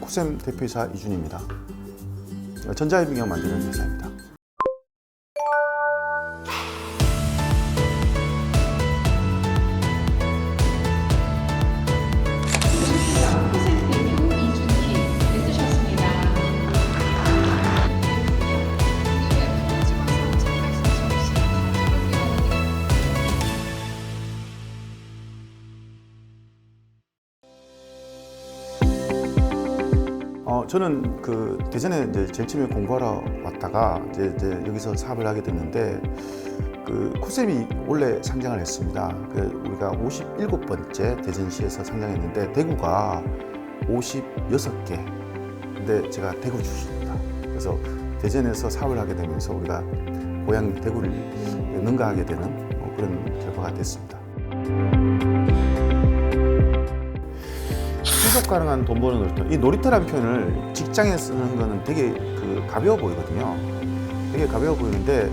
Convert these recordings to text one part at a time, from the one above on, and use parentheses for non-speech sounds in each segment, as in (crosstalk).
코셈 대표이사 이준입니다. 전자협의경 만드는 회사입니다. 어, 저는 그 대전에 이제 제일 처음에 공부하러 왔다가 이제, 이제 여기서 사업을 하게 됐는데 그 코셈이 원래 상장을 했습니다. 그 우리가 57번째 대전시에서 상장했는데 대구가 56개. 근데 제가 대구 출신입니다. 그래서 대전에서 사업을 하게 되면서 우리가 고향 대구를 능가하게 되는 뭐 그런 결과가 됐습니다. 지속 가능한 돈 버는 놀이터. 이 놀이터라는 표현을 직장에 쓰는 거는 되게 그 가벼워 보이거든요. 되게 가벼워 보이는데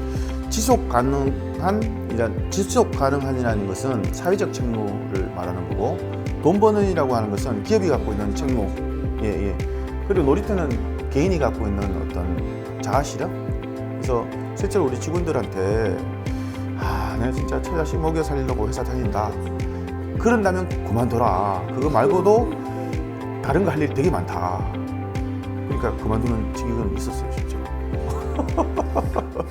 지속 가능한 이란 지속 가능한이라는 것은 사회적 책무를 말하는 거고 돈 버는이라고 하는 것은 기업이 갖고 있는 책무. 예, 예. 그리고 놀이터는 개인이 갖고 있는 어떤 자아 실현. 그래서 실제로 우리 직원들한테 아, 내가 진짜 저 자식 먹여 살리려고 회사 다닌다. 그런다면 그만둬라. 그거 말고도 다른 거 할 일이 되게 많다. 그러니까 그만두는 직역은 있었어요, 실제로. (laughs)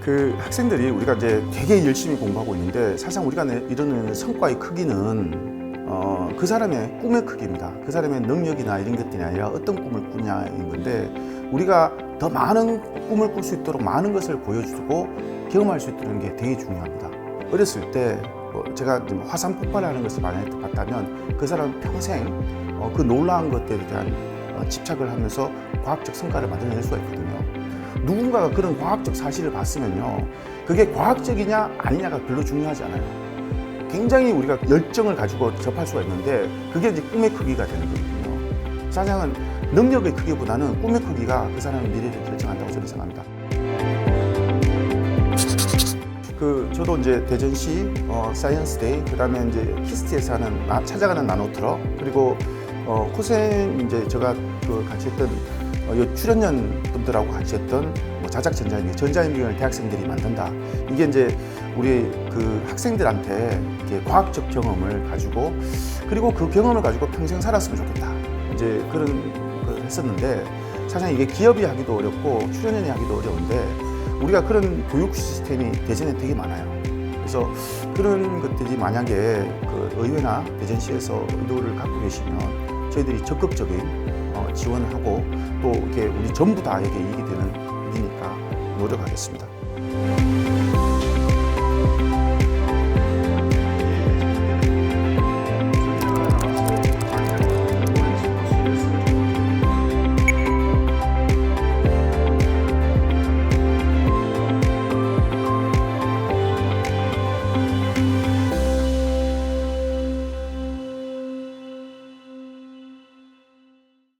그 학생들이 우리가 이제 되게 열심히 공부하고 있는데 사실상 우리가 내- 이루는 성과의 크기는 어, 그 사람의 꿈의 크기입니다. 그 사람의 능력이나 이런 것들이 아니라 어떤 꿈을 꾸냐인 건데 우리가 더 많은 꿈을 꿀 수 있도록 많은 것을 보여주고 경험할 수 있도록 게 되게 중요합니다. 어렸을 때뭐 제가 좀 화산 폭발하는 것을 만약에 봤다면 그 사람은 평생 어, 그 놀라운 것들에 대한 어, 집착을 하면서 과학적 성과를 만들어낼 수가 있거든요. 누군가가 그런 과학적 사실을 봤으면요. 그게 과학적이냐 아니냐가 별로 중요하지 않아요. 굉장히 우리가 열정을 가지고 접할 수가 있는데 그게 이제 꿈의 크기가 되는 거거든요. 사실은 능력의 크기보다는 꿈의 크기가 그 사람의 미래를 결정한다고 저는 생각합니다. 저도 이제 대전시 어, 사이언스 데이 그다음에 이제 키스트에서 하는 나- 찾아가는 나노 트럭 그리고 어, 코센 이제 제가 그 같이 했던 어, 요 출연연 분들하고 같이 했던 뭐 자작 전자인경 전자인경을 대학생들이 만든다. 이게 이제 우리 그 학생들한테 이렇게 과학적 경험을 가지고 그리고 그 경험을 가지고 평생 살았으면 좋겠다. 이제 그런 걸 했었는데 사실 이게 기업이 하기도 어렵고 출연연이 하기도 어려운데 우리가 그런 교육 시스템이 대전에 되게 많아요. 그래서 그런 것들이 만약에 그 의회나 대전시에서 의도를 갖고 계시면 저희들이 적극적인 어, 지원을 하고 또 이렇게 우리 전부 다에게 이익이 되는 일이니까 노력하겠습니다. Bye.